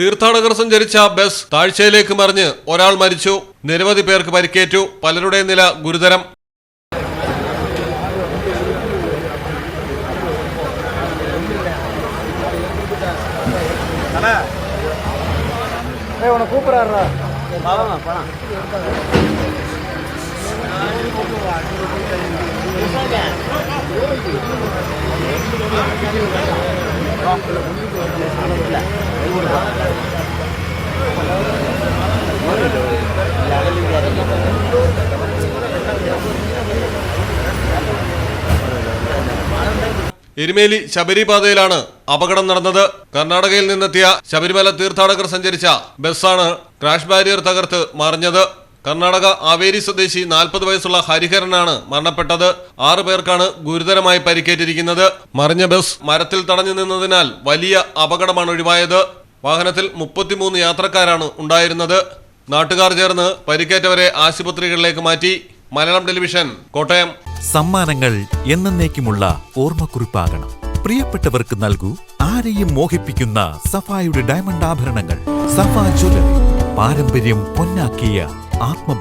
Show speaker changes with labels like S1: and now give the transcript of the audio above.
S1: തീർത്ഥാടകർ സഞ്ചരിച്ച ബസ് താഴ്ചയിലേക്ക് മറിഞ്ഞ് ഒരാൾ മരിച്ചു നിരവധി പേർക്ക് പരിക്കേറ്റു പലരുടെയും നില ഗുരുതരം
S2: உன கூப்பிடாருடா
S1: എരുമേലി ശബരി പാതയിലാണ് അപകടം നടന്നത്. കർണാടകയിൽ നിന്നെത്തിയ ശബരിമല തീർത്ഥാടകർ സഞ്ചരിച്ച ബസ്സാണ് ക്രാഷ് ബാരിയർ തകർത്ത് മറിഞ്ഞത്. കർണാടക ആവേരി സ്വദേശി നാൽപ്പത് വയസ്സുള്ള ഹരിഹരനാണ് മരണപ്പെട്ടത്. ആറു പേർക്കാണ് ഗുരുതരമായി പരിക്കേറ്റിരിക്കുന്നത്. മറിഞ്ഞ ബസ് മരത്തിൽ തടഞ്ഞു നിന്നതിനാൽ വലിയ അപകടമാണ് ഒഴിവായത്. വാഹനത്തിൽ മുപ്പത്തിമൂന്ന് യാത്രക്കാരാണ് ഉണ്ടായിരുന്നത്. നാട്ടുകാർ ചേർന്ന് പരിക്കേറ്റവരെ ആശുപത്രികളിലേക്ക് മാറ്റി. മലയാളം ടെലിവിഷൻ കോട്ടയം.
S3: സമ്മാനങ്ങൾ എന്നേക്കുമുള്ള ഓർമ്മക്കുറിപ്പാകണം. പ്രിയപ്പെട്ടവർക്ക് നൽകൂ ആരെയും മോഹിപ്പിക്കുന്ന സഫായുടെ ഡയമണ്ട് ആഭരണങ്ങൾ. സഫ ജ്വല്ലറി പാരമ്പര്യം പൊന്നാക്കിയ ആത്മ